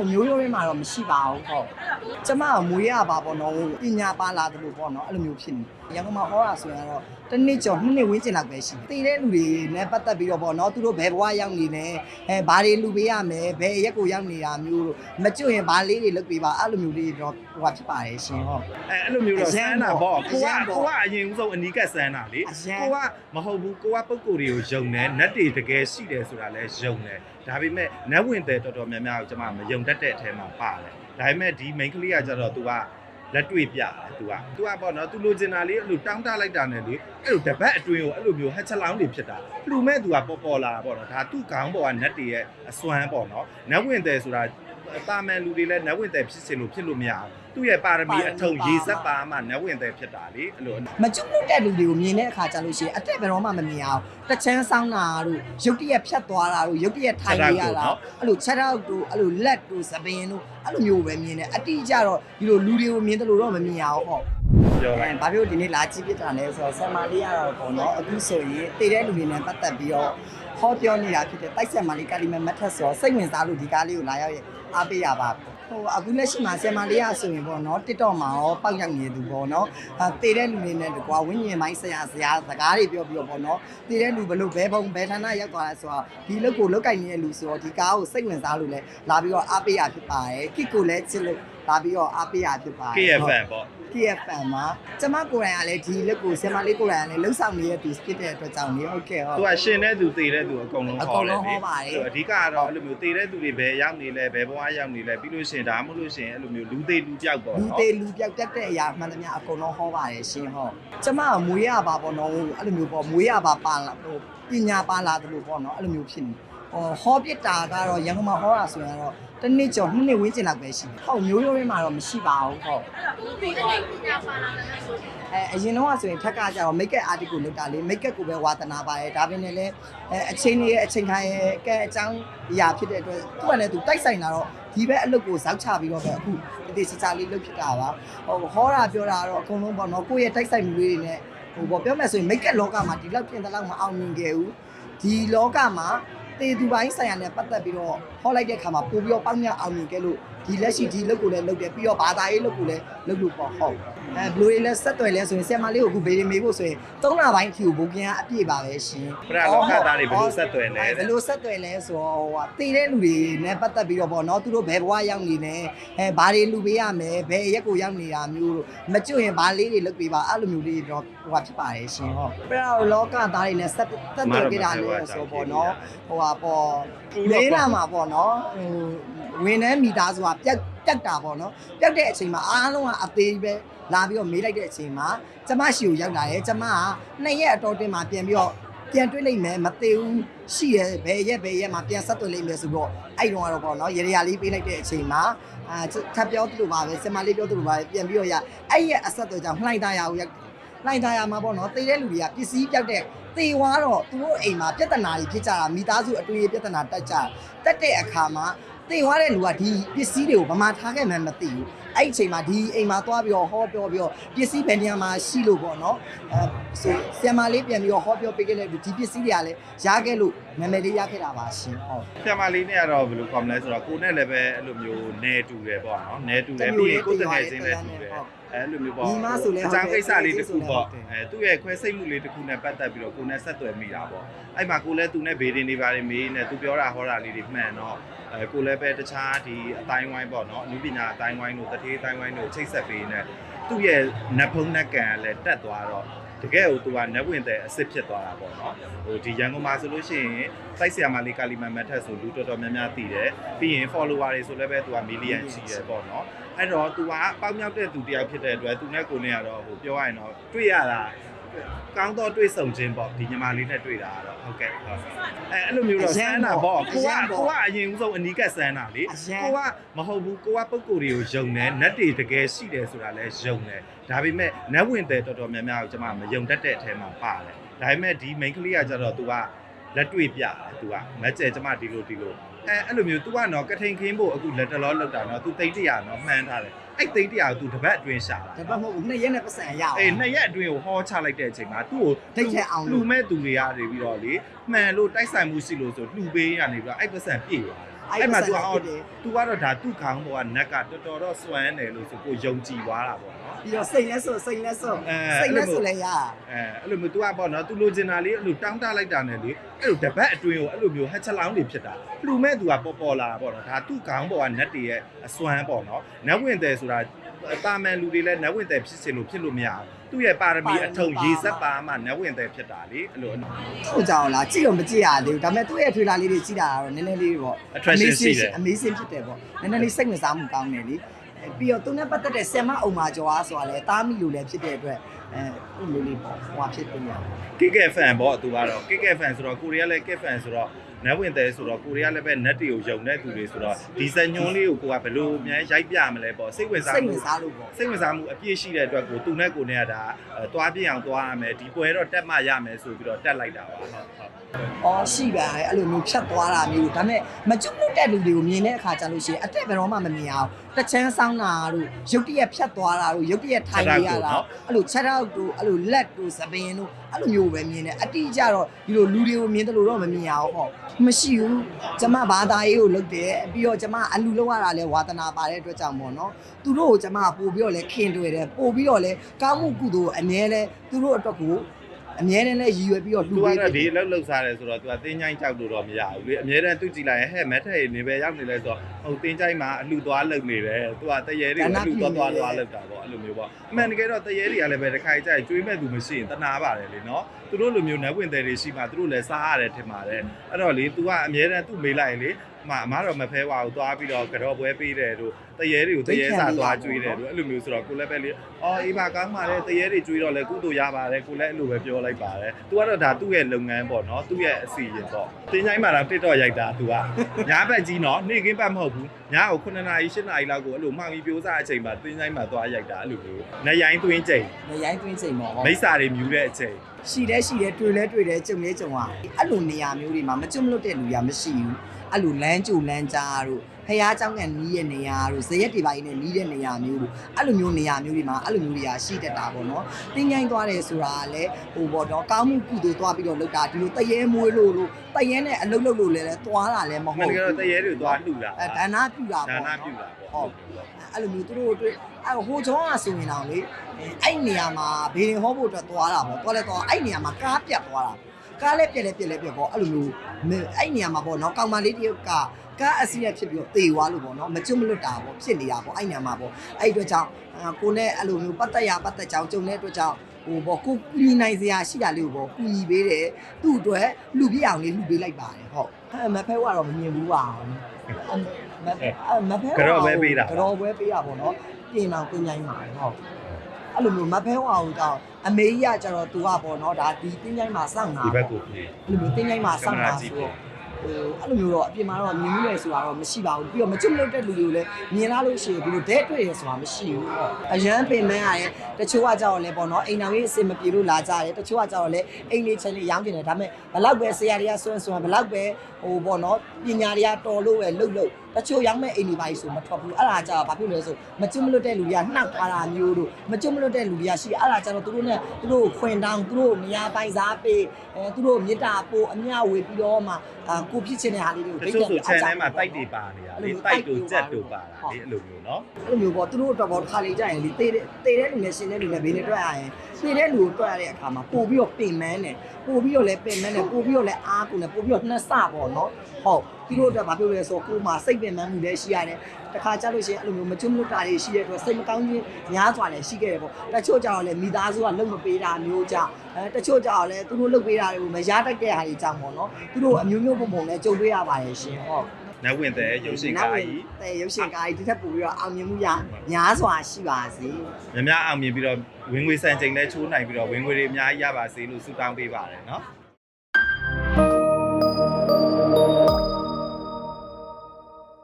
ဟုတ်မျိုးရိုးရင်းမှာတော့မရှိပါဘူးဟုတ်ကျမကမွေးရပါပေါ့နော်ပညာပါလာတယ်လို့ပေါ့နော်အဲ့လိုမျိုးဖြစ်နေရန်ကုန်မှာဟောတာဆိုရင်တော့ တစ်နှစ်ကျော်နှစ်နှစ်ဝန်းကျင်လောက်ပဲရှိတယ်တည်တဲ့လူတွေနဲ့ပတ်သက်ပြီးတော့ပေါ့နော်သူတို့ဘယ်ဘဝရောက်နေလဲအဲဘာတွေလူပေးရမယ်ဘယ်ရက်ကိုရောက်နေတာမျိုးလို့မကျွတ်ရင်ဘာလေးတွေလုပ်ပေးပါအဲ့လိုမျိုးလေးတော့ဟိုဟာဖြစ်ပါတယ်ရှင်ဟုတ်အဲအဲ့လိုမျိုးတော့အစရန်မ်းတာပေါ့ပေါ့ကိုအကရန်ပေါ့ကိုကအရင်ဦးဆုံးအနီးကပ်စမ်းတာလေအရန်ကိုကမဟုတ်ဘူးကိုကပုံကိုယ်တွေကိုယုံတယ်နတ်တွေတကယ်ရှိတယ်ဆိုတာလဲယုံတယ်ဒါပေမဲ့နတ်ဝင်တဲ့တော်တော်များများကိုကျွန်မမယုံတတ်တဲ့အထဲမှာပါတယ်ဒါပေမဲ့ဒီ main ကလေးကကျတော့ तू က လက်တွေ့ပြတယ်သူကသူကပေါ့နော်သူလိုချင်တာလေးအဲ့လိုတောင်းတလိုက်တာနဲ့လေအဲ့လိုတပတ်အတွင်းကိုအဲ့လိုမျိုးဟက်ချက်လောင်းတွေဖြစ်တာပလူမဲ့သူကပေါ်ပေါ်လာပေါ့နော်ဒါသူ့ခေါင်းပေါ်ကနတ်တွေရဲ့အစွမ်းပေါ့နော်နတ်ဝင်တယ်ဆိုတာတာမန်လူတွေလည်းနတ်ဝင်တယ်ဖြစ်စေလို့ဖြစ်လို့မရဘူး သူ့ရဲ့ပါရမီအထုံရေးစက်ပါမှနတ်ဝင်တဲ့ဖြစ်တာလေအဲ့လိုမကျွတ်လို့တဲ့လူတွေကိုမြင်တဲ့အခါကျလို့ရှိရင်အတက်ဘယ်တော့မှမမြင်အောင်တချမ်းဆောင်းတာတို့ရုတ်တရက်ဖြတ်သွားတာတို့ရုတ်တရက်ထိုင်နေရတာအဲ့လိုချက်တော့တို့အဲ့လိုလက်တို့သပင်တို့အဲ့လိုမျိုးပဲမြင်တယ်အတိအကျတော့ဒီလိုလူတွေကိုမြင်တယ်လို့တော့မမြင်အောင်ဟုတ်ပြောအဲလိုက်ဘာဖြစ်လို့ဒီနေ့လာကြည့်ပြတာလဲဆိုတော့ဆမ်မာလေးကတော့ပေါ့နော်အခုဆိုရင်တည်တဲ့လူတွေနဲ့ပတ်သက်ပြီးတော့ဟောပြောနေတာဖြစ်တဲ့တိုက်ဆက်မာလေးကာလီမန်မတ်ထက်ဆိုတော့စိတ်ဝင်စားလို့ဒီကားလေးကိုလာရောက်ရအားပေးရပါ ဟိုအခုလက်ရှိမှာဆမ်မာလေးကဆိုရင်ပေါ့နော် TikTok မှာရောပောက်ရောက်နေသူပေါ့နော်အဲတည်တဲ့လူတွေနဲ့တကွာဝိညာဉ်ပိုင်းဆရာဆရာစကားတွေပြောပြီးတော့ပေါ့နော်တည်တဲ့လူဘလို့ဘဲဘုံဘဲဌာနရောက်သွားလဲဆိုတော့ဒီလုတ်ကိုလုတ်ကင်နေတဲ့လူဆိုတော့ဒီကားကိုစိတ်ဝင်စားလို့လဲလာပြီးတော့အားပေးရဖြစ်ပါတယ်ကိကိုလည်းချစ်လို့လာပြီးတော့အားပေးရဖြစ်ပါတယ် KFN ပေါ့ KFN မှာကျမကိုယ်တိုင်ကလည်းဒီလက်ကိုဆင်မလေးကိုယ်တိုင်ကလည်းလှုပ်ဆောင်နေတဲ့သူဖြစ်တဲ့အတွက်ကြောင့်လေဟုတ်ကဲ့ဟုတ် သူကရှင်တဲ့သူတည်တဲ့သူအကုန်လုံးအဟောကုန်တလုံးယ်ဟောပါတယ်အဓိကကတော့အဲ့လိုမျိုးတည်တဲ့သူတွေဘယ်ရောက်နေလဲဘယ်ဘဝရောက်နေလဲပြီးလို့ရှိရင်ဒါမှမဟုတ်လို့ရှိရင်အဲ့လိုမျိုးလူသေးလူပြောက်ပေါ့လူနော် သေးလူပြောက်တက်တဲ့အရာမှန်သမျှအကုန်လုံးဟောပါတယ်ရှင်ဟုတ်ကျမကမွေးရပါပေါ့နော်အဲ့လိုမျိုးပေါ့မွေးရပါပါလာဟိုပညာပါလာတယ်လို့ပေါ့နော်အဲ့လိုမျိုးဖြစ်နေဟောဟောပြတာကတော့ရန်ကုန်မှာဟောတာဆိုရင်တော့ တစ်နှစ်ကျော်နှစ်နှစ်ဝန်းကျင်လောက်ပဲရှိတယ်ဟုတ်မျိုးရိုးရင်းမှာတော့မရှိပါဘူးဟုတ်ဒီနေ့ပညာပါလာတယ်ဆိုရင်အဲအရင်တော့ဆိုရင်ထက်ကကြတော့ make up artist ကိုလုပ်တာလေ make up ကိုပဲဝါသနာပါရဲ့ဒါပေမဲ့လည်းအဲအချိန်ကြီးရဲ့အချိန်ခါရဲ့ကဲအကြောင်းအရာဖြစ်တဲ့အတွက်သူကလည်းသူတိုက်ဆိုင်လာတော့ဒီဘက်အလုပ်ကိုဇောက်ချပြီးတော့ပဲအခုဒီဒီစစလေးလုပ်ဖြစ်တာပါဟိုဟောတာပြောတာတော့အကုန်လုံးပေါ့နော်ကိုယ့်ရဲ့တိုက်ဆိုင်မှုလေးတွေနဲ့ဟိုပေါ့ပြောမယ်ဆိုရင် make up လောကမှာဒီလောက်ပြင်တဲ့လောက်မအောင်မြင်ခဲ့ဘူးဒီလောကမှာ တေသူပိုင်းဆိုင်ရာနဲ့ပတ်သက်ပြီးတော့ဟောလိုက်တဲ့ခါမှာပို့ပြီးတော့ပေါင်းမြောက်အောင်မြင်ခဲ့လို့ ဒီလက်ရှိဒီလုပ်ကိုလည်းလုပ်တယ်ပြီးတော့ဘာသာရေးလုပ်ကိုလည်းလုပ်လို့ပေါ့ဟုတ်အဲဘလူးလေးလဲဆက်သွယ်လဲဆိုရင်ဆရာမလေးကိုအခုဘေးရီမေးဖို့ဆိုရင်၃လပိုင်းအထိကိုဘူကင်ကအပြည့်ပါပဲရှင်ပရလောကသားတွေဘယ်လိုဆက်သွယ်လဲဘယ်လိုဆက်သွယ်လဲဆိုတော့ဟိုဟာတည်တဲ့လူတွေနဲ့ပတ်သက်ပြီးတော့ပေါ့နော်သူတို့ဘယ်ဘဝရောက်နေလဲအဲဘာတွေလူပေးရမယ်ဘယ်ရက်ကိုရောက်နေတာမျိုးလို့မကျွတ်ရင်ဘာလေးတွေလုပ်ပေးပါအဲ့လိုမျိုးလေးတော့ဟိုဟာဖြစ်ပါတယ်ရှင်ဟုတ်ပရလောကသားတွေနဲ့ဆက်ဆက်သွယ်ကြတာလဲဆိုပေါ့နော်ဟိုဟာပေါ့လေးလာမှာပေါ့နော်ဟိုဝင်နှမ်းမိသားစုကပြက်ပြက်တာပေါ့နော်ပြက်တဲ့အချိန်မှာအားလုံးကအသေးပဲလာပြီးတော့မေးလိုက်တဲ့အချိန်မှာကျမရှိကိုရောက်လာတယ်ကျမကနှစ်ရက်အတော်တင်မှာပြန်ပြီးတော့ပြန်တွေ့လိုက်မယ်မသေးဘူးရှိရဲဘယ်ရက်ဘယ်ရက်မှာပြန်ဆက်သွယ်လိုက်မယ်ဆိုတော့အဲ့တော့ကတော့ပေါ့နော်ရေရာလေးပေးလိုက်တဲ့အချိန်မှာအာထပ်ပြောသလိုပါပဲစင်မလေးပြောသလိုပါပဲပြန်ပြီးတော့ရအဲ့ရက်အဆက်အသွယ်ကြောင့်လှိုင်းသားရအောင်ရောက်လှိုင်းသားရမှာပေါ့နော်တေးတဲ့လူတွေကပစ္စည်းပြောက်တဲ့တေဝါတော့သူတို့အိမ်မှာပြဿနာတွေဖြစ်ကြတာမိသားစုအတွေ့အပြဿနာတက်ကြတက်တဲ့အခါမှာ တေသွားတဲ့လူကဒီပစ္စည်းတွေကိုဗမာထားခဲ့မှန်းမသိဘူးအဲ့ဒီအချိန်မှာဒီအိမ်မှာသွားပြီးတော့ဟောပြောပြီးတော့ပစ္စည်းဘယ်နေရာမှာရှိလို့ပေါ့နော်အဲဆိုဆီယမလေးပြန်ပြီးတော့ဟောပြောပေးခဲ့တဲ့လူဒီပစ္စည်းတွေကလည်းရခဲ့လို့နာမည်လေးရခဲ့တာပါရှင်ဟုတ်ဆရာမလေးနဲ့ကတော့ဘယ်လိုကောင်းမလဲဆိုတော့ကိုနဲ့လည်းပဲအဲ့လိုမျိုးနဲတူတယ်ပေါ့နော်နဲတူတယ်ပြီးရင်ကိုယ်တကယ်ချင်းလည်းတူတယ် အဲ့လိုမျိုးပေါ့ညီမဆိုလဲအကြောင်းကိစ္စလေးတစ်ခုပေါ့ဟုတ်တယ်အဲသူ့ရဲ့ခွဲစိတ်မှုလေးတစ်ခုနဲ့ပတ်သက်ပြီးတော့ကိုနဲ့ဆက်သွယ်မိတာပေါ့အဲ့မှာကိုလည်းသူနဲ့ဘေးဒင်းနေပါတယ်မေးနေသူပြောတာဟောတာလေးတွေမှန်တော့အဲကိုလည်းပဲတခြားဒီအတိုင်းဝိုင်းပေါ့နော်အနုပညာအတိုင်းဝိုင်းတို့တတိအတိုင်းဝိုင်းတို့ချိတ်ဆက်ပေးနေသူ့ရဲ့နတ်ဖုံးနတ်ကန်ကလည်းတက်သွားတော့ တကယ်ကိုသူကနတ်ဝင်တဲ့အစ်စ်ဖြစ်သွားတာပေါ့နော်ဟိုဒီရန်ကုန်မှာဆိုလို့ရှိရင်စိုက်ဆရာမလေးကာလီမန်မတ်ထက်ဆိုလူတော်တော်များများတည်တယ်ပြီးရင် follower တွေဆိုလည်းပဲသူကမီလီယံရှိတယ်ပေါ့နော်အဲ့တော့သူကပေါက်မြောက်တဲ့သူတယောက်ဖြစ်တဲ့အတွက်သူနဲ့ကိုနဲ့ကတော့ဟိုပြောရရင်တော့တွေ့ရတာ ကောင်းတော့တွေ့ဆုံခြင်းပေါ့ဒီညီမလေးနဲ့တွေ့တာကတော့ဟုတ်ကဲ့ဟုတ်အဲအဲ့လိုမျိုးတော့စမ်းတာပေါ့ကိုကကိုကအရင်ဦးဆုံးအနီးကပ်စမ်းတာလေကိုကမဟုတ်ဘူးကိုကပုံကိုယ်တွေကိုယုံတယ်နတ်တွေတကယ်ရှိတယ်ဆိုတာလဲယုံတယ်ဒါပေမဲ့နတ်ဝင်တဲ့တော်တော်များများကိုကျွန်မမယုံတတ်တဲ့အထဲမှာပါတယ်ဒါပေမဲ့ဒီ main ကလေးကကျတော့ तू ကလက်တွေ့ပြတယ် तू ကမကျဲကျွန်မဒီလိုဒီလို အဲအဲ့လိုမျိုး तू ကနော်ကထိန်ခင်းဖို့အခုလက်တလောလောက်တာနော် तू တိတ်တရာနော်မှန်းထားတယ်အဲ့တိတ်တရာကို तू တပတ်အတွင်းရှာတာ ဒါပေမဲ့မဟုတ်ဘူးနှစ်ရက်နဲ့ပတ်စံရအောင် အေးနှစ်ရက်အတွင်းကိုဟောချလိုက်တဲ့အချိန်မှာသူ့ကို ထိတ်ထက်အောင်လို့ လူမဲ့သူတွေကနေပြီးတော့လေမှန်လို့တိုက်ဆိုင်မှုရှိလို့ဆိုလှူပေးရနေပြီးတော့အဲ့ပတ်စံပြည့်သွားတယ် ် အဲ့မှာသူကအော်သူကတော့ဒါသူ့ခေါင်းပေါ်ကနက်ကတော်တော်တော့စွမ်းတယ်လို့ဆိုကိုယုံကြည်သွားတာပေါ့နော်ပြီးတော့စိတ်လဲဆိုစိတ်လဲဆိုစိတ်လဲဆိုလဲရအဲအဲ့လိုမျိုးသူကပေါ့နော်သူလိုချင်တာလေးအဲ့လိုတောင်းတလိုက်တာနဲ့လေအဲ့လိုတပတ်အတွင်းကိုအဲ့လိုမျိုးဟက်ချက်လောင်းတွေဖြစ်တာလှူမဲ့သူကပေါ်ပေါ်လာတာပေါ့နော်ဒါသူ့ခေါင်းပေါ်ကနက်တွေရဲ့အစွမ်းပေါ့နော်နက်ဝင်တယ်ဆိုတာ တာမန်လူတွေလည်းနက်ဝင်တယ်ဖြစ်စင်လို့ဖြစ်လို့မရဘူးသူ့ရဲ့ပါရမီအထုံရေစက်ပါမှနက်ဝင်တယ်ဖြစ်တာလေအဲ့လိုဟုတ်ကြောင်လားကြည့်တော့မကြည့်ရသေးဘူးဒါပေမဲ့သူ့ရဲ့ထွေလာလေးတွေကြည့်တာကတော့နည်းနည်းလေးပေါ့ Attraction ရှိတယ် amazing ဖြစ်တယ်ပေါ့နည်းနည်းလေးစိတ်ဝင်စားမှုကောင်းတယ်လေအဲပြီးတော့သူနဲ့ပတ်သက်တဲ့ဆင်မအုံမာကျော်အားဆိုတာလေတားမိလို့လည်းဖြစ်တဲ့အတွက်အဲလိုလေးပေါ့ဟိုဖြစ်တင်ရကစ်ကဲဖန်ပေါ့သူကတော့ကစ်ကဲဖန်ဆိုတော့ကိုရီးယားလည်းကစ်ဖန်ဆိုတော့ နတ်ဝင်တယ်ဆိုတော့ကိုရီးယားလည်းပဲနတ်တွေကိုယုံတဲ့သူတွေဆိုတော့ဒီဇညွန်းလေးကိုကိုကဘယ်လိုများရိုက်ပြမလဲပေါ့စိတ်ဝင်စားစိတ်မှုဝင်စားလို့ပေါ့စိတ်ဝင်စားမှုအပြည့်ရှိတဲ့အတွက်ကိုသူနဲ့ကိုနဲ့ကဒါအဲသွားပြင်းအောင်သွားရမယ်ဒီပွဲတော့တက်မှရမယ်ဆိုပြီးတော့တက်လိုက်တာပါဟုတ်ဟုတ်။အော်ရှိပါတယ်အဲ့လိုမျိုးဖြတ်သွားတာမျိုးဒါပေမဲ့မကျွတ်လွတ်တဲ့လူတွေကိုမြင်တဲ့အခါကျလို့ရှိရင်အတက်ဘယ်တော့မှမမြင်အောင်တချမ်းဆောင်းတာတို့ရုပ်တရက်ဖြတ်သွားတာတို့ရုပ်တရက်ထိုင်နေရတာအဲ့လိုချက်တော့တို့အဲ့လိုလက်တို့သပင်တို့ အဲ့လိုမျိုးပဲမြင်တယ်အတိအကျတော့ဒီလိုလူတွေကိုမြင်တယ်လို့တော့မမြင်ရအောင်ဟောမရှိဘူးကျမဘာသာရေးကိုလုပ်တယ်ပြီးတော့ကျမအလူလောက်ရတာလဲဝါသနာပါတဲ့အတွက်ကြောင့်ပေါ့နော်သူတို့ကိုကျမပို့ပြီးတော့လဲခင်တွေ့တယ်ပို့ပြီးတော့လဲကောင်းမှုကုသိုလ်အမြဲလဲသူတို့အတွက်ကို အမြဲတမ်းလဲရည်ရွယ်ပြီးတော့သူလူကပေးတော့ဒီအလုပ်လုပ်စားတယ်ဆိုတော့သူကတင်းချိုင်းကြောက်လို့တော့မရဘူးလေအများတန်းသူကြည့်လိုက်ရင်ဟဲ့မက်ထက်ရနေပဲရောက်နေလဲဆိုတော့ဟိုတင်းချိုင်းမှာအလှသွားလုပ်နေတယ်သူကတရေတွေကိုအလှသွားသွားသွားလုပ်တာပေါ့အဲ့လိုမျိုးပေါ့အမှန်တကယ်တော့တရေတွေကလည်းပဲတစ်ခါကြိုက်ကျွေးမဲ့သူမရှိရင်တနာပါတယ်လေနော်သူတို့လိုမျိုးနတ်ဝင်တယ်တွေရှိမှသူတို့လည်းစားရတယ်ထင်ပါတယ်အဲ့တော့လေ तू ကအများတန်းသူ့မေးလိုက်ရင်လေမအမတော့မဖဲပါဘူးသွားပြီးတော့ကြော့ပွဲပေးတယ်တို့တရေတွေကိုတရေစာသွားကျွေးတယ်တို့အဲ့လိုမျိုးဆိုတော့ကိုလည်းပဲလေအော်အေးပါကောင်းပါလေတရေတွေကျွေးတော့လေကုသိုလ်ရပါတယ်ကိုလည်းအဲ့လိုပဲပြောလိုက်ပါတယ် तू ကတော့ဒါသူ့ရဲ့လုပ်ငန်းပေါ့နော်သူ့ရဲ့အစီအရင်ပေါ့တင်းချိုင်းမှာတော့ TikTok ရိုက်တာ तू ကညာဘက်ကြီးနော်နေ့ကင်းပတ်မဟုတ်ဘူးညာကို9နာရီ10နာရီလောက်ကိုအဲ့လိုမှောင်ပြီးပြိုးစားအချိန်မှာတင်းချိုင်းမှာသွားရိုက်တာအဲ့လိုမျိုးနရိုင်းသွင်းချိန် မရိုင်းသွင်းစိတ်မော်ဟော မိစ္ဆာတွေမြူတဲ့အချိန် ရှိတယ်ရှိတယ်တွေ့လဲတွေ့တယ်ကြုံလဲကြုံอ่ะအဲ့လိုနေရာမျိုးတွေမှာမကျွတ်မလွတ်တဲ့လူတွေကမရှိဘူး အဲ့လိုလမ်းကြိုလမ်းကြားတို့ဖះเจ้าကန်နီးရဲ့နေရာတို့ဇရက်တွေပိုင်းနဲ့နီးတဲ့နေရာမျိုးတို့အဲ့လိုမျိုးနေရာမျိုးတွေမှာအဲ့လိုမျိုးတွေကရှိတတ်တာပေါ့နော်တင်းញိုင်းသွားတယ်ဆိုတာကလည်းဟိုပေါ့တော့ကောင်းမှုကုသိုလ်သွားပြီးတော့လုပ်တာဒီလိုတရဲမွေးလို့လို့တရဲနဲ့အလုပ်လုပ်လို့လည်းသွားတာလည်းမ မှ ဟုတ် န်တကယ် ဘူး တော့တရေတွေသွားလှူတာ အဲဒါနပြုတာ ဒါ ပေါ့ နပြုတာပေါ့ဟုတ် အဲ့လိုမျိုးသူတို့တွေ့အဲ့ဟိုချောင်းကဆိုရင်တော့လေအဲ့နေရာမှာဘေးရင်ဟောဖို့အတွက်သွားတာပေါ့သွားလဲသွားအဲ့နေရာမှာကားပြတ်သွားတာ ကားလည်းပြက်လည်းပြက်လည်းပြက်ပေါ့အဲ့လိုမျိုးအဲ့နေရာမှာပေါ့နော်ကောင်မလေးတယောက်ကကားအစီရဖြစ်ပြီးတော့တေသွားလို့ပေါ့နော်မကျွတ်မလွတ်တာပေါ့ဖြစ်နေတာပေါ့အဲ့နေရာမှာပေါ့အဲ့အတွက်ကြောင့်ကိုနဲ့အဲ့လိုမျိုးပတ်သက်ရပတ်သက်ကြောင်ကြုံတဲ့အတွက်ကြောင့်ဟိုပေါ့ကိုကူညီနိုင်စရာရှိတာလေးကိုပေါ့ကူညီပေးတယ်သူ့အတွက်လူပြအောင်လေးလူပေးလိုက်ပါတယ်ဟုတ်အဲမဖဲကတော့မမြင်ဘူးပါမဖဲမဖဲကြော့ပဲပေးတာကြောပွဲပေးတာပေါ့နော်ပြင်အောင်ပြင်ញိုင်းပါဟုတ်အဲ့လိုမျိုးမဖဲဝအောင်ကြောင့် အမေကြီးကကျတော့သူကပေါ့နော်ဒါဒီပြင်ញိုင်းမှာစောင့်တာဒီဘက်ပေါ့ကိုပြေးအဲ့လိုမျိုးပြင်ញိုင်းမှာစောင့်တာဆိုတော့ဟိုအဲ့လိုမျိုးတော့အပြင်မှာတော့မြင်မှုလေဆိုတာတော့မရှိပါဘူးပြီးတော့မကျွတ်မလွတ်တဲ့လူတွေကိုလည်းမြင်လာလို့ရှိရင်ဒီလိုဒဲတွေ့ရဆိုတာမရှိဘူးပေါ့အရန်ပင်မန်းရတယ်တချို့ကကြောက်လဲပေါ့နော်အိမ်တော်ကြီးအစင်မပြေလို့လာကြတယ်တချို့ကကြောက်လဲအိမ်လေးချင်လေးရောင်းကျင်တယ်ဒါပေမဲ့ဘလောက်ပဲဆရာတွေကဆွန်းဆွန်းဘလောက်ပဲဟိုပေါ့နော်ပညာတွေကတော်လို့ပဲလှုပ်လှုပ်တချို့ရောင်းမဲ့အိမ်တွေပါဆိုမထွက်ဘူးအဲ့ဒါကြောင့်ဘာဖြစ်လဲဆိုမကျွတ်မလွတ်တဲ့လူတွေကနှောက်သွားတာမျိုးတို့မကျွတ်မလွတ်တဲ့လူတွေကရှိအဲ့ဒါကြောင့်သူတို့နဲ့သူတို့ခွင်တောင်းသူတို့နေရာပိုင်စားပေးအဲသူတို့မေတ္တာပို့အမျှဝေပြီးတော့မှအာကိုဖြစ်ချင်တဲ့ဟာလေးတွေကိုတချို့ဆို channel မှာတိုက်တွေပါနေတာလေတိုက်တို့ကြက်တို့ပါတာလေအဲ့လိုမျိုးနော်အဲ့လိုမျိုးပေါ့သူတို့အတွက်ပေါ့တစ်ခါလေကြာရင်လေတေးတဲ့တေးတဲ့လူနဲ့ရှင်တဲ့လူနဲ့ဘေးနဲ့တွေ့ရရင် တေးတဲ့လူကိုတွေ့ရတဲ့အခါမှာပို့ပြီးတော့ပင်မန်းတယ်ပို့ပြီးတော့လည်းပင်မန်းတယ်ပို့ပြီးတော့လည်းအားကုန်တယ်ပို့ပြီးတော့နှစ်ဆပေါ့နော်ဟုတ်သူတို့အတွက်ဘာပြောလဲဆိုတော့ကိုယ်မှာစိတ်ပင်မန်းမှုလည်းရှိရတယ်တခါကြလို့ရှိရင်အဲ့လိုမျိုးမကျွတ်မလွတ်တာတွေရှိတဲ့အတွက်စိတ်မကောင်းခြင်းများစွာလည်းရှိခဲ့တယ်ပေါ့တချို့ကြောင့်လည်းမိသားစုကလုံမပေးတာမျိုးကြောင့်အဲတချို့ကြောင့်လည်းသူတို့လုပ်ပေးတာတွေကိုမရတတ်တဲ့ဟာတွေကြောင့်ပေါ့နော်သူတို့အမျိုးမျိုးပုံပုံနဲ့ကြုံတွေ့ရပါတယ်ရှင်ဟုတ် နတ်ဝင်တဲ့ရုပ်ရှင်ကားကြီးတဲ့ရုပ်ရှင်ကားကြီးဒီထက်ပိုပြီးတော့အောင်မြင်မှုရများစွာရှိပါစေမြများအောင်မြင်ပြီးတော့ဝင်ငွေစံချိန်လဲချိုးနိုင်ပြီးတော့ဝင်ငွေတွေအများကြီးရပါစေလို့ဆုတောင်းပေးပါတယ်နော်